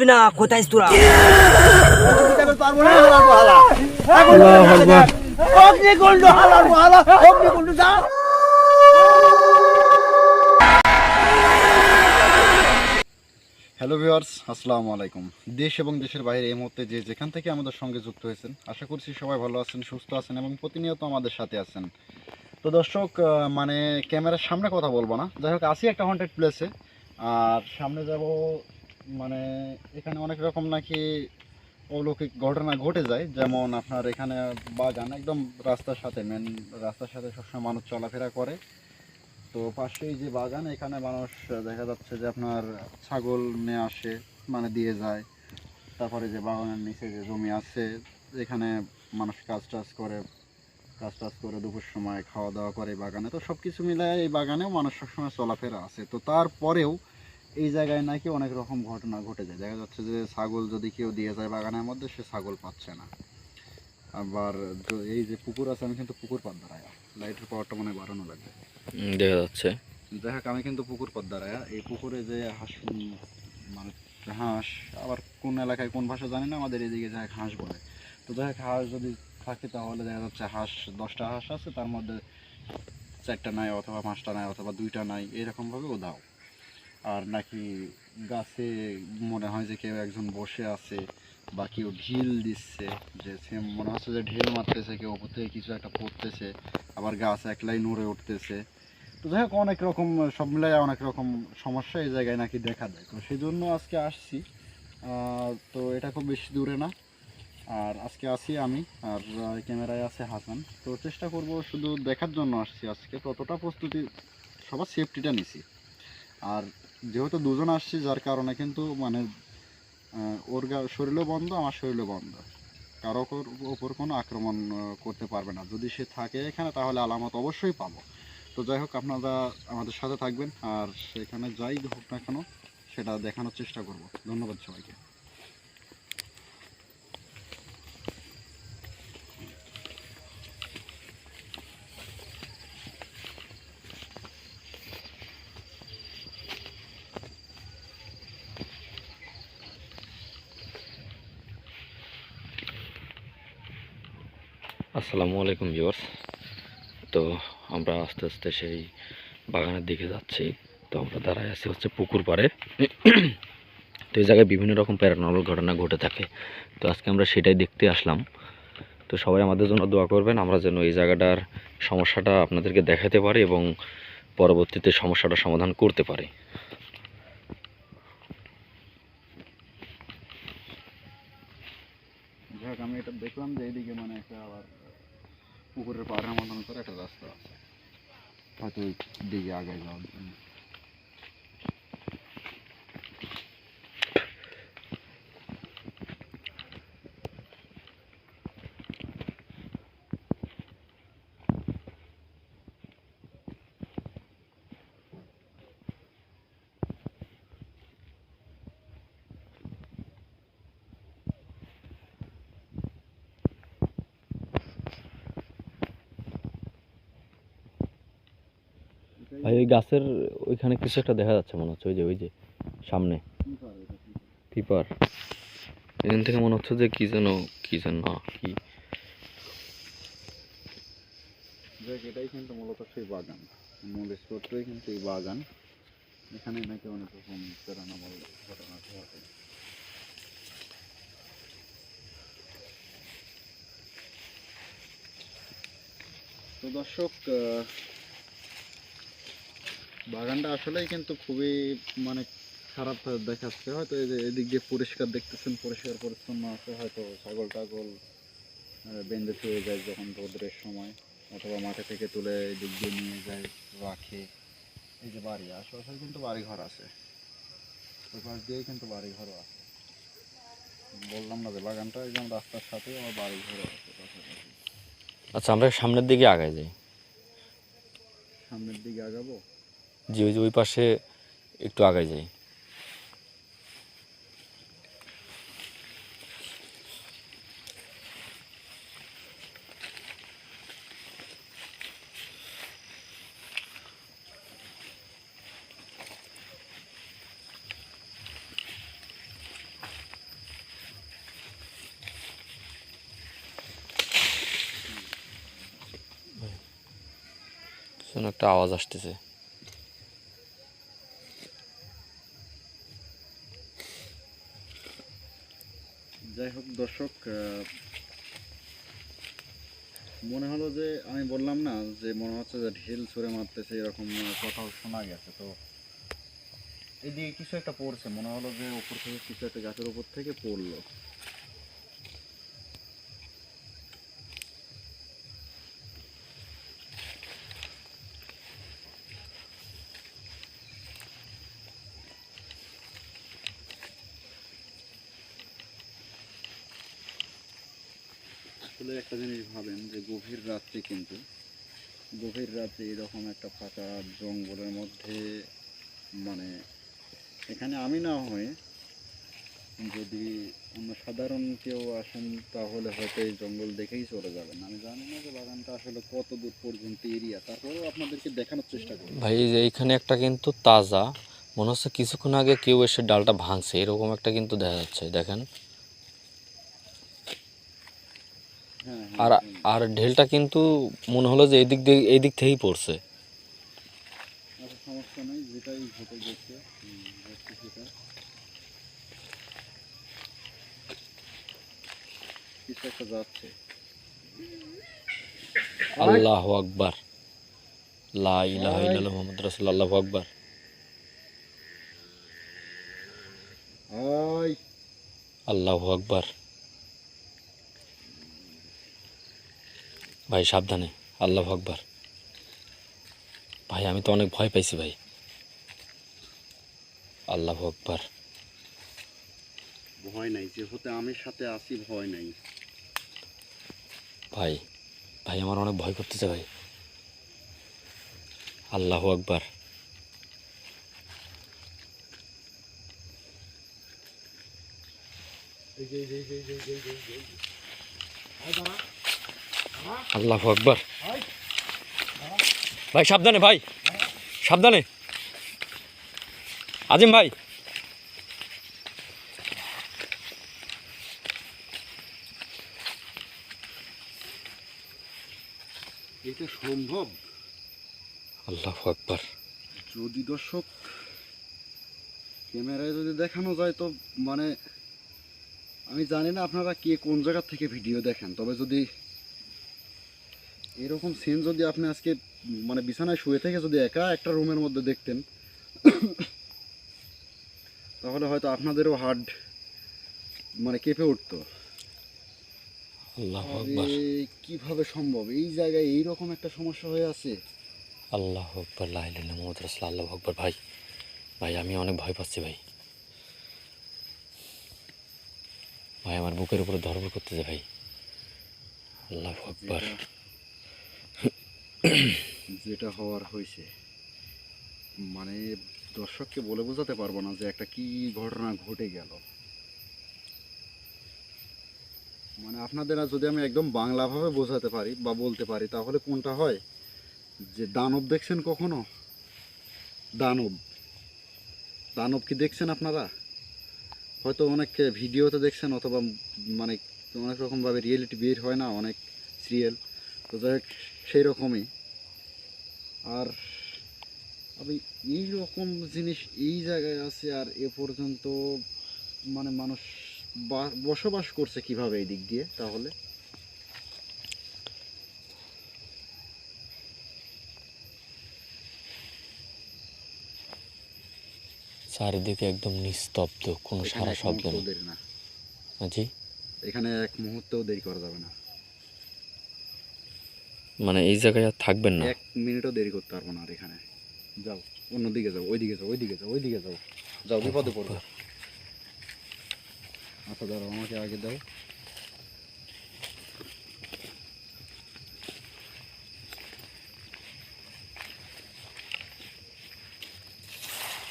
যাবি না, কোথায় তোরা? হ্যালো ভিউয়ার্স আসসালামু আলাইকুম। দেশ এবং দেশের বাইরে এই মুহূর্তে যে যেখান থেকে আমাদের সঙ্গে যুক্ত হয়েছেন, আশা করছি সবাই ভালো আছেন, সুস্থ আছেন এবং প্রতিনিয়ত আমাদের সাথে আছেন। তো দর্শক মানে ক্যামেরার সামনে কথা বলব না। যাই হোক আসি একটা হন্টেড প্লেসে আর সামনে যাব মানে এখানে অনেক রকম নাকি অলৌকিক ঘটনা ঘটে যায়। যেমন আপনার এখানে বাগান একদম রাস্তার সাথে মেন রাস্তার সাথে সবসময় মানুষ চলাফেরা করে। তো পাশেই যে বাগান, এখানে মানুষ, দেখা যাচ্ছে যে আপনার ছাগল নিয়ে আসে মানে দিয়ে যায়। তারপরে যে বাগানের নিচে যে জমি আছে, এখানে মানুষ কাজ টাজ করে, কাজ টাজ করে দুপুর সময় খাওয়া দাওয়া করে বাগানে। তো সব কিছু মিলায় এই বাগানেও মানুষ সবসময় চলাফেরা আছে। তো তারপরেও এই জায়গায় নাকি অনেক রকম ঘটনা ঘটে যায়। দেখা যাচ্ছে যে ছাগল যদি কেউ দিয়ে যায় বাগানের মধ্যে সে ছাগল পাচ্ছে না। আবার এই যে পুকুর আছে আমি কিন্তু পুকুর পাত দাঁড়ায় লাইটের পাওয়ারটা মনে বাড়ানো লাগবে। দেখা যাচ্ছে। যাই হোক আমি কিন্তু পুকুর পদ্মারায় এই পুকুরে যে হাঁস মানে হাঁস আবার কোন এলাকায় কোন ভাষা জানি না আমাদের এদিকে যাই হাঁস বলে। তো যাই হাঁস যদি থাকে তাহলে দেখা যাচ্ছে হাঁস দশটা হাঁস আছে তার মধ্যে চারটা নাই অথবা পাঁচটা নাই অথবা দুইটা নাই এরকমভাবে উধাও আর নাকি গাছে মনে হয় যে কেউ একজন বসে আছে বা কেউ ঢিল দিচ্ছে, যে সে মনে হচ্ছে যে ঢিল মারতেছে, কেউ ওপর থেকে কিছু একটা পড়তেছে, আবার গাছ একলাই নড়ে উঠতেছে। তো যাই হোক, অনেক রকম, সব মিলাই অনেক রকম সমস্যা এই জায়গায় নাকি দেখা যায় তো সেই জন্য আজকে আসছি। তো এটা খুব বেশি দূরে না। আর আজকে আসি আমি, আর ক্যামেরায় আছে হাসান। তো চেষ্টা করব শুধু দেখার জন্য আসছি আজকে। ততটা প্রস্তুতি, সবার সেফটিটা নিছি। আর যেহেতু দুজন আসছি, যার কারণে কিন্তু মানে ওর শরীরও বন্ধ, আমার শরীরও বন্ধ। কারও ওপর- কোনো আক্রমণ করতে পারবে না। যদি সে থাকে এখানে, তাহলে আলামত অবশ্যই পাব। তো যাই হোক, আপনারা আমাদের সাথে থাকবেন, আর সেখানে যাই হোক না কেন, সেটা দেখানোর চেষ্টা করব। ধন্যবাদ সবাইকে। আসসালামু আলাইকুম ভিউয়ার্স। তো আমরা আস্তে আস্তে সেই বাগানের দিকে যাচ্ছি। তো আমরা দাঁড়ায় আছি হচ্ছে পুকুর পাড়ে। তো এই জায়গায় বিভিন্ন রকম প্যারানর্মাল ঘটনা ঘটে থাকে। তো আজকে আমরা সেটাই দেখতে আসলাম। তো সবাই আমাদের জন্য দোয়া করবেন, আমরা যেন এই জায়গাটার সমস্যাটা আপনাদেরকে দেখাতে পারি এবং পরবর্তীতে সমস্যাটা সমাধান করতে পারি। আমি এটা দেখলাম যে এইদিকে মানে একটা আবার পুকুরের পাড়ের মতন করে একটা রাস্তা আছে। হয়তো ওই দিকে আগে যাওয়ার জন্য। ভাই ওই গাছের ওইখানে কিছু একটা দেখা যাচ্ছে মনে হচ্ছে, ওই যে ওই যে, সামনে? পিপার এখান থেকে মনে হচ্ছে যে কি যেন কি যেন, না, কি। এটাই কিন্তু মূলত সেই বাগান। মূল স্পটটাই কিন্তু এই বাগান। এখানে নাকি অনেক রকম প্যারানর্মাল ঘটনা ঘটে। তো দর্শক বাগানটা আসলেই কিন্তু খুবই মানে খারাপ দেখাচ্ছে। হয়তো এই যে এদিক দিয়ে পরিষ্কার দেখতেছেন পরিষ্কার পরিচ্ছন্ন আছে হয়তো ছাগল টাগল বেঁধে থুয়ে যায় যখন রোদ্রের সময় অথবা মাঠে থেকে তুলে এদিক দিয়ে নিয়ে যায় রাখে। এই যে বাড়ি আশেপাশে কিন্তু বাড়ি ঘর আছে। ওই পাশ দিয়েই কিন্তু বাড়ি ঘরও আছে। বললাম না যে বাগানটা একদম রাস্তার সাথে আমার বাড়ি ঘরও আছে পাশাপাশি। আচ্ছা আমরা সামনের দিকে আগায় যাই। সামনের দিকে আগাবো? যে ওই পাশে একটু আগে যাই। একটা আওয়াজ আসতেছে। যাই হোক দর্শক মনে হলো যে আমি বললাম না যে মনে হচ্ছে যে ঢিল ছুঁড়ে মারতেছে এরকম কথাও শোনা গেছে। তো এদিকে কিছু একটা পড়ছে, মনে হলো যে উপর থেকে কিছু একটা গাছের উপর থেকে পড়ল। আসলে একটা জিনিস ভাবেন যে গভীর রাত্রে কিন্তু, গভীর রাতে এরকম একটা ফাঁকা জঙ্গলের মধ্যে মানে এখানে আমি না হয়ে যদি অন্য সাধারণ কেউ আসেন তাহলে হয়তো এই জঙ্গল দেখেই চলে যাবেন। আমি জানি না যে বাগানটা আসলে কত দূর পর্যন্ত এরিয়া, তারপরেও আপনাদেরকে দেখানোর চেষ্টা করি ভাই যে এইখানে একটা কিন্তু তাজা, মনে হচ্ছে কিছুক্ষণ আগে কেউ এসে ডালটা ভাঙছে, এরকম একটা কিন্তু দেখা যাচ্ছে, দেখেন হ্যাঁ আর আর ঢেলটা কিন্তু মনে হলো যে এদিক দিয়ে এই দিক থেকেই পড়ছে। সমস্যা নেই যেটাই ঘটে গেছে সেটা কিছু একটা যাচ্ছে। আল্লাহ আকবার। লা ইলাহা ইল্লাল্লাহ মুহাম্মদ রাসূলুল্লাহ আল্লাহু আকবার। আয়। আল্লাহু আকবার। ভাই সাবধানে। আল্লাহ আকবার। ভাই আমি তো অনেক ভয় পাইছি ভাই। আল্লাহ আকবার। ভয় নাই যেহেতু আমি সাথে আছি ভয় নাই। ভাই ভাই আমার অনেক ভয় করতেছে ভাই। আল্লাহ আকবার। আল্লাহু আকবার। ভাই সাবধানে ভাই। সাবধানে। আজিম ভাই। এটা সম্ভব? আল্লাহ আকবার। যদি দর্শক ক্যামেরায় যদি দেখানো যায় তো মানে আমি জানি না আপনারা কে কোন জায়গা থেকে ভিডিও দেখেন। তবে যদি এরকম সিন যদি আপনি আজকে মানে বিছানায় শুয়ে থেকে যদি একা একটা রুমের মধ্যে দেখতেন তাহলে হয়তো আপনাদেরও হার্ট মানে কেঁপে উঠতো। আল্লাহু কীভাবে সম্ভব? এই জায়গায় এইরকম একটা সমস্যা হয়ে আছে। আল্লাহ আকবর লাইলাহ মোহাম্মদ রাসুল আল্লাহ আকবর। ভাই ভাই আমি অনেক ভয় পাচ্ছি ভাই। ভাই আমার বুকের উপরে ধরবর করতেছে ভাই। আল্লাহ আকবর। যেটা- হওয়ার হয়েছে। মানে দর্শককে বলে বোঝাতে পারব না যে একটা কি ঘটনা ঘটে গেল। মানে আপনাদের যদি আমি একদম বাংলাভাবে বোঝাতে পারি বা বলতে পারি, তাহলে কোনটা হয়? যে দানব দেখছেন কখনো? দানব। দানব কি দেখছেন আপনারা? হয়তো অনেক ভিডিওতে দেখছেন অথবা মানে অনেক রকমভাবে রিয়েলিটি বের হয় না, অনেক সিরিয়াল তো যাই হোক সেই রকমই। আর আমি এই রকম জিনিস এই জায়গায় আছে আর এ পর্যন্ত মানে মানুষ বসবাস করছে কীভাবে এই দিক দিয়ে তাহলে? চারিদিকে একদম নিস্তব্ধ কোনো সারা শব্দ না। জি? এখানে এক মুহূর্তেও দেরি করা যাবে না। মানে এই জায়গায় আর থাকবেন না। এক মিনিটও দেরি করতে পারব না আর এখানে। যাও অন্যদিকে যাও ওইদিকে যাও ওইদিকে যাও ওইদিকে যাও। যাও বিপদে পড়বে আচ্ছা দাঁড়াও আমাকে আগে দাও।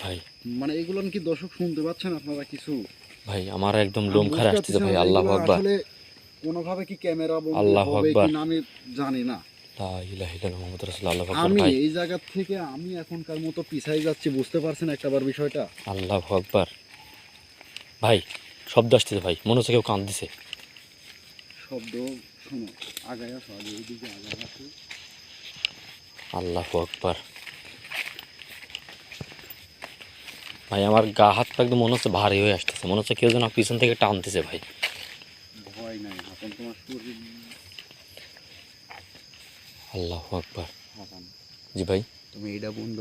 ভাই। মানে এগুলো কি দর্শক শুনতে পাচ্ছেন আপনারা কিছু? ভাই আমার একদম লোম খারাপ আসতেছে ভাই আল্লাহ আকবর। কোনোভাবে কি ক্যামেরা বন্ধ হবে আকবার। কিনা আমি জানি না। আমি ভাই। এই জায়গা থেকে আমি এখনকার মতো পিছাই যাচ্ছি বুঝতে পারছেন একটাবার বিষয়টা? আল্লাহ আকবর। ভাই শব্দ আসতেছে ভাই মনে হচ্ছে কেউ কাঁদতেছে শব্দ শোনো আগায় আসো আগে এইদিকে আগায় আসো। আল্লাহ আকবার। ভাই আমার গা হাত পা একদম মনে হচ্ছে ভারী হয়ে আসতেছে মনে হচ্ছে কেউ যেন পিছন থেকে টানতেছে ভাই। ভয় নাই হাসান তোমার শরীর আল্লাহ আকবার। জি ভাই। তুমি এটা বন্ধ।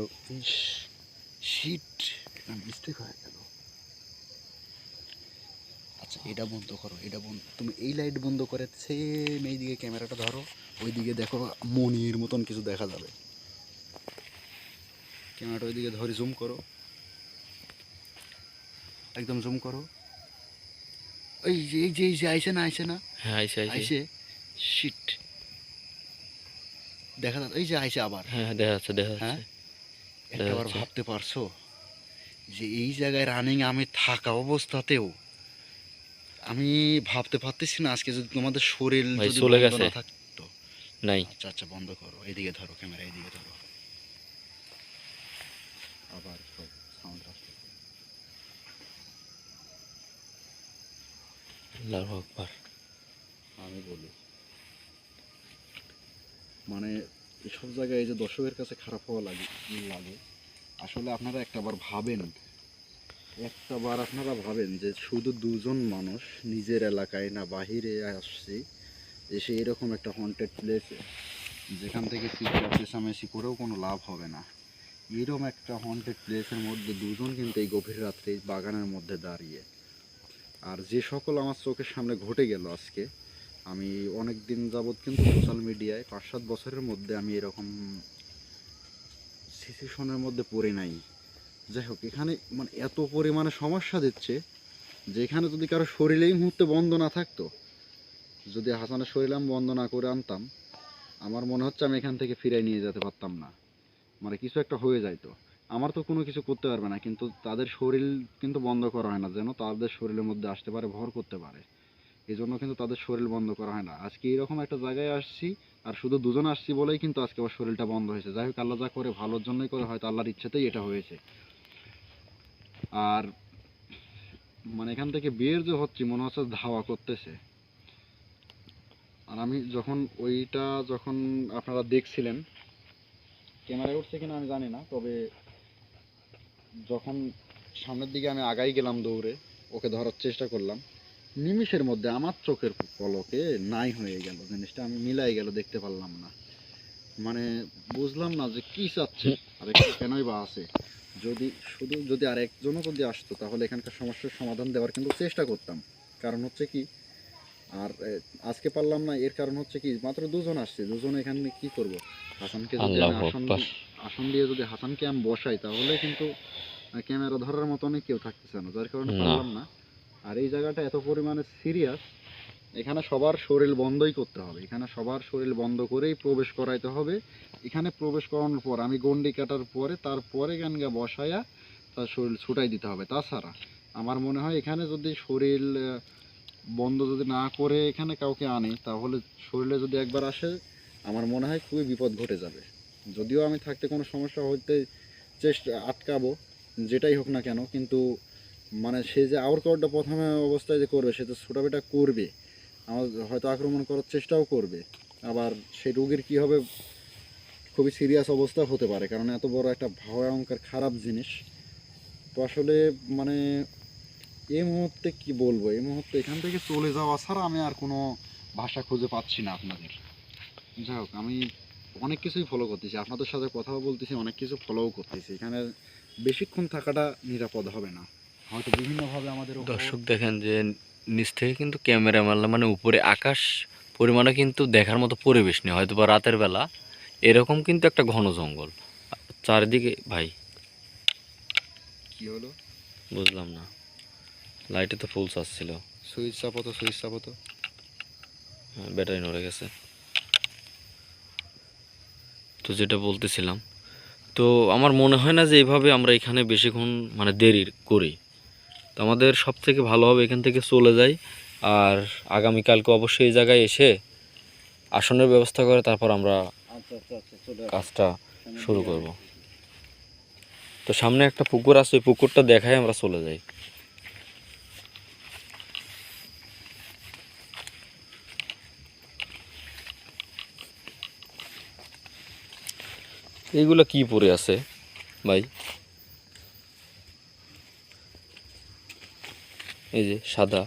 শিট মিস্টেক হয়ে গেল। আচ্ছা এটা বন্ধ করো এটা বন্ধ তুমি এই লাইট বন্ধ করে সেম এই দিকে ক্যামেরাটা ধরো ওইদিকে দেখো মনির মতন কিছু দেখা যাবে। ক্যামেরাটা ওইদিকে ধরে জুম করো। একদম জুম করো। এই যে এই যে আইসে না আইসে না? হ্যাঁ আইসে আইসে। শিট দেখা যাচ্ছে এই যে আইসে আবার। হ্যাঁ হ্যাঁ, দেখা যাচ্ছে দেখা হ্যাঁ? যাচ্ছে একটাবার যাচ্ছে। ভাবতে পারছ যে এই জায়গায় রানিং আমি থাকা অবস্থাতেও আমি ভাবতে পারতেছি না আজকে যদি তোমাদের শরীর যদি চলে গেছে। থাকতো। নাই। আচ্ছা আচ্ছা বন্ধ করো এদিকে ধরো ক্যামেরা এদিকে ধরো। আবার সাউন্ড আসছে। আল্লাহ আকবার। আমি বলি। মানে এসব জায়গায় এই যে দর্শকের কাছে খারাপ হওয়া লাগে লাগে। আসলে আপনারা একটাবার ভাবেন, একটাবার আপনারা ভাবেন যে শুধু দুজন মানুষ নিজের এলাকায় না, বাহিরে আসছে, এসে এরকম একটা হন্টেড প্লেসে যেখান থেকে চেঁচামেচি করেও কোনো লাভ হবে না। এরকম একটা হন্টেড প্লেসের মধ্যে দুজন কিন্তু এই গভীর রাত্রে বাগানের মধ্যে দাঁড়িয়ে। আর যে সকল আমার চোখের সামনে ঘটে গেল আজকে আমি অনেক দিন যাবৎ কিন্তু সোশ্যাল মিডিয়ায় পাঁচ সাত বছরের মধ্যে আমি এরকম সিচুয়েশনের মধ্যে পড়ে নাই। যাই হোক, এখানে মানে এত পরিমাণে সমস্যা দিচ্ছে যে এখানে যদি কারও শরীরে এই মুহূর্তে বন্ধ না থাকতো, যদি হাসানের শরীরে আমি বন্ধ না করে আনতাম, আমার মনে হচ্ছে আমি এখান থেকে ফিরে নিয়ে যেতে পারতাম না। মানে কিছু একটা হয়ে যাইতো। আমার তো কোনো কিছু করতে পারবে না, কিন্তু তাদের শরীর কিন্তু বন্ধ করা হয় না, যেন তাদের শরীরের মধ্যে আসতে পারে, ভর করতে পারে। এই জন্য কিন্তু তাদের শরীর বন্ধ করা হয় না। আজকে এরকম একটা জায়গায় আসছি, আর শুধু দুজন আসছি বলেই কিন্তু আজকে আমার শরীরটা বন্ধ হয়েছে। যাই হোক, আল্লাহ যা করে ভালোর জন্যই করে, হয়তো আল্লাহর ইচ্ছাতেই এটা হয়েছে। আর মানে এখান থেকে বের যে হচ্ছি, মনে হচ্ছে ধাওয়া করতেছে। আর আমি যখন ওইটা যখন আপনারা দেখছিলেন ক্যামেরায় উঠছে কিনা আমি জানি না, তবে যখন সামনের দিকে আমি আগাই গেলাম দৌড়ে, ওকে ধরার চেষ্টা করলাম নিমিষের মধ্যে আমার চোখের পলকে নাই হয়ে গেল জিনিসটা আমি মিলাই গেল দেখতে পারলাম না। মানে বুঝলাম না যে কি চাচ্ছে আর কেনই বা আছে। যদি শুধু যদি আর একজনও যদি আসতো তাহলে এখানকার সমস্যার সমাধান দেওয়ার কিন্তু চেষ্টা করতাম। কারণ হচ্ছে কি আর আজকে পারলাম না এর কারণ হচ্ছে কি মাত্র দুজন আসছে দুজন এখানে কি করব? হাসানকে যদি আসন আসন দিয়ে যদি হাসানকে আমি বসাই তাহলে কিন্তু ক্যামেরা ধরার মতনই কেউ থাকতেছে না যার কারণে পারলাম না। আর এই জায়গাটা এত পরিমাণে সিরিয়াস এখানে সবার শরীর বন্ধই করতে হবে। এখানে সবার শরীর বন্ধ করেই প্রবেশ করাইতে হবে। এখানে প্রবেশ করানোর পর আমি গন্ডি কাটার পরে তারপরে গানগা বসায়া তার শরীর ছুটাই দিতে হবে। তাছাড়া আমার মনে হয় এখানে যদি শরীর বন্ধ যদি না করে এখানে কাউকে আনে, তাহলে শরীরে যদি একবার আসে, আমার মনে হয় খুবই বিপদ ঘটে যাবে। যদিও আমি থাকতে কোনো সমস্যা হইতে চেষ্টা, আটকাবো, যেটাই হোক না কেন, কিন্তু মানে সে যে আউর কাউরটা প্রথমে অবস্থায় যে করবে, সে তো ছোটাবেটা করবে। আমার হয়তো আক্রমণ করার চেষ্টাও করবে। আবার সেই রোগীর কি হবে, খুবই সিরিয়াস অবস্থা হতে পারে, কারণ এত বড় একটা ভয়ঙ্কর খারাপ জিনিস। তো আসলে মানে এই মুহূর্তে কি বলব এই মুহূর্তে এখান থেকে চলে যাওয়া ছাড়া আমি আর কোনো ভাষা খুঁজে পাচ্ছি না আপনাদের। যাই হোক, আমি অনেক কিছুই ফলো করতেছি, আপনাদের সাথে কথাও বলতেছি, অনেক কিছু ফলোও করতেছি। এখানে বেশিক্ষণ থাকাটা নিরাপদ হবে না। হয়তো বিভিন্নভাবে আমাদের দর্শক দেখেন যে নিচ থেকে কিন্তু ক্যামেরা মারলাম মানে উপরে আকাশ পরিমাণে কিন্তু দেখার মতো পরিবেশ নেই হয়তো বা রাতের বেলা। এরকম কিন্তু একটা ঘন জঙ্গল। চারিদিকে ভাই। কি হলো? বুঝলাম না। লাইটে তো ফুল চার্জ ছিল। সুইচ চাপতো সুইচ চাপতো হ্যাঁ, ব্যাটারি নড়ে গেছে। তো যেটা বলতেছিলাম তো আমার মনে হয় না যে এইভাবে আমরা এখানে বেশিক্ষণ মানে দেরি করি। তো আমাদের সব থেকে ভালো হবে এখান থেকে চলে যাই। আর আগামীকালকে অবশ্যই এই জায়গায় এসে আসনের ব্যবস্থা করে তারপর আমরা আচ্ছা আচ্ছা আচ্ছা কাজটা শুরু করব। তো সামনে একটা পুকুর আছে ওই পুকুরটা দেখায় আমরা চলে যাই। এইগুলো কি পড়ে আছে ভাই? এই যে সাদা।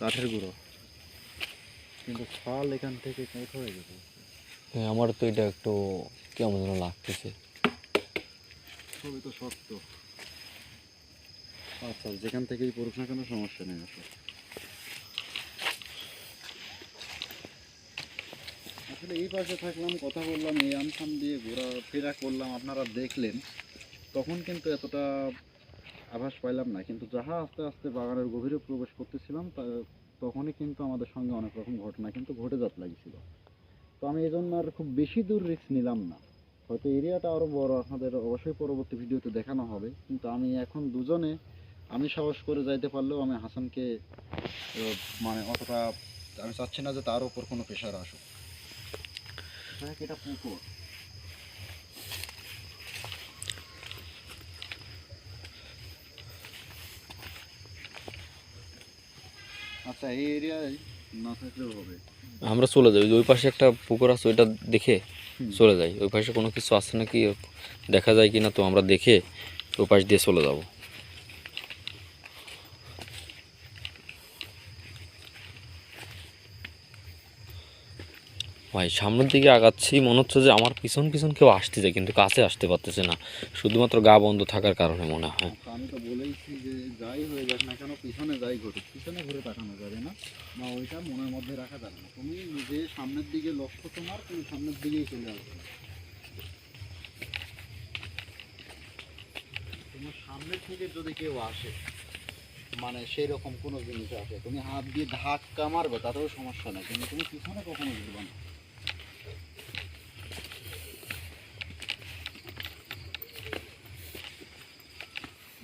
কাঠের গুঁড়ো। কিন্তু ফল এখান থেকে কোথা হয়ে গেছে হ্যাঁ, আমার তো এটা একটু কেমন যেন লাগতেছে। সবই তো শক্ত। আচ্ছা যেখান থেকেই পড়ুক না কোনো সমস্যা নেই আসলে। আসলে এই পাশে থাকলাম কথা বললাম এই আমফান দিয়ে ঘোরা ফেরা করলাম আপনারা দেখলেন। তখন কিন্তু এতটা আভাস পাইলাম না। কিন্তু যাহা আস্তে আস্তে বাগানের গভীরে প্রবেশ করতেছিলাম তখনই কিন্তু আমাদের সঙ্গে অনেক রকম ঘটনা কিন্তু ঘটে যাত লাগছিল। তো আমি এই জন্য আর খুব বেশি দূর রিস্ক নিলাম না। হয়তো এরিয়াটা আরও বড়, আপনাদের অবশ্যই পরবর্তী ভিডিওতে দেখানো হবে। কিন্তু আমি এখন দুজনে, আমি সাহস করে যাইতে পারলেও আমি হাসানকে মানে অতটা আমি চাচ্ছি না যে তার উপর কোনো প্রেশার আসুক। এটা পুকুর আচ্ছা এই এরিয়ায় না থাকলেও হবে। আমরা চলে যাই ওই পাশে একটা পুকুর আছে ওইটা দেখে চলে যাই। ওই পাশে কোনো কিছু আছে নাকি? দেখা যায় কি না তো আমরা দেখে ওই পাশ দিয়ে চলে যাব। ভাই, সামনের দিকে আগাচ্ছি, মনে হচ্ছে যে আমার পিছন পিছন কেউ আসতেছে, কিন্তু কাছে আসতে পারতেছে না। শুধুমাত্র গা বন্ধ থাকার কারণে মনে হয়। আমি তো বলেইছি যে যাই হয়ে না কেন, পিছনে যাই পিছনে ঘুরে যাবে না বা ওইটা মনের মধ্যে রাখা যাবে না। তুমি সামনের দিকে লক্ষ্য তোমার, তুমি সামনের দিকেই চলে তোমার সামনের যদি কেউ আসে মানে সেই রকম কোনো জিনিস আসে, তুমি হাত দিয়ে ধাক্কা মারবে, তাতেও সমস্যা নেই। কিন্তু তুমি পিছনে কখনো ঘুরবে না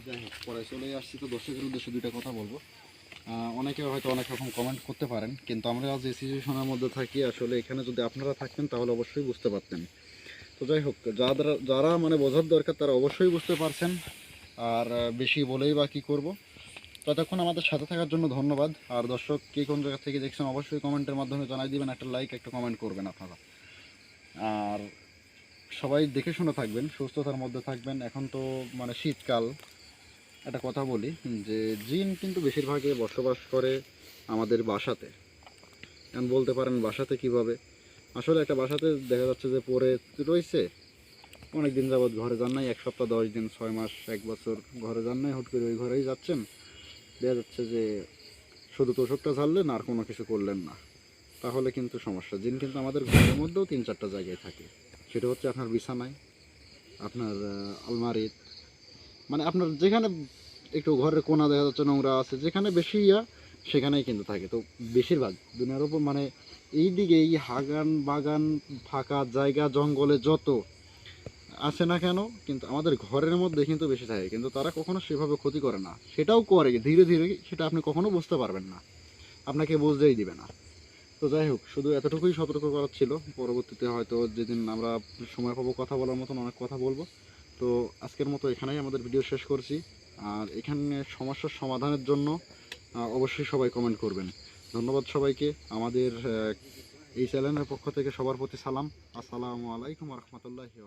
যাই হোক পরে চলে আসছি তো দর্শকের উদ্দেশ্যে দুইটা কথা বলব। অনেকে হয়তো অনেক রকম কমেন্ট করতে পারেন, কিন্তু আমরা এই সিচুয়েশনের মধ্যে থাকি, আসলে এখানে যদি আপনারা থাকতেন তাহলে অবশ্যই বুঝতে পারতেন। তো যাই হোক যারা যারা মানে বোঝার দরকার, তারা অবশ্যই বুঝতে পারছেন। আর বেশি বলেই বা কী করব? ততক্ষণ আমাদের সাথে থাকার জন্য ধন্যবাদ। আর দর্শক কে কোন জায়গা থেকে দেখছেন, অবশ্যই কমেন্টের মাধ্যমে জানাই দিবেন। একটা লাইক একটা কমেন্ট করবেন আপনারা। আর সবাই দেখে শুনে থাকবেন, সুস্থতার মধ্যে থাকবেন। এখন তো মানে শীতকাল একটা কথা বলি যে জিন কিন্তু বেশিরভাগই বসবাস করে আমাদের বাসাতে। এখন বলতে পারেন বাসাতে কীভাবে? আসলে একটা বাসাতে দেখা যাচ্ছে যে পরে রয়েছে অনেক দিন যাবৎ ঘরে যান নাই এক সপ্তাহ দশ দিন ছয় মাস এক বছর ঘরে যান নাই হুট করে ওই ঘরেই যাচ্ছেন। দেখা যাচ্ছে যে শুধু তোষকটা ঝাড়লেন আর কোনো কিছু করলেন না। তাহলে কিন্তু সমস্যা। জিন কিন্তু আমাদের ঘরের মধ্যেও তিন চারটা জায়গায় থাকে। সেটা হচ্ছে আপনার বিছানায় আপনার আহ, আলমারি মানে আপনার যেখানে একটু ঘরের কোনা দেখা যাচ্ছে, নোংরা আছে, যেখানে বেশি ইয়া, সেখানেই কিন্তু থাকে। তো বেশিরভাগ দুনিয়ার উপর মানে এই দিকে এই হাগান বাগান ফাঁকা জায়গা, জঙ্গলে যত আছে না কেন, কিন্তু আমাদের ঘরের মধ্যে কিন্তু বেশি থাকে। কিন্তু তারা কখনো সেভাবে ক্ষতি করে না। সেটাও করে, ধীরে ধীরে সেটা আপনি কখনো বুঝতে পারবেন না। আপনাকে বুঝতেই দিবে না। তো যাই হোক, শুধু এতটুকুই সতর্ক করার ছিল। পরবর্তীতে হয়তো যেদিন আমরা সময় পাবো কথা বলার মতন অনেক কথা বলব। তো আজকের মতো এখানেই আমাদের ভিডিও শেষ করছি। আর এখানে সমস্যার সমাধানের জন্য অবশ্যই সবাই কমেন্ট করবেন। ধন্যবাদ সবাইকে। আমাদের এই চ্যানেলের পক্ষ থেকে সবার প্রতি সালাম। আসসালামু আলাইকুম রহমতুল্লাহি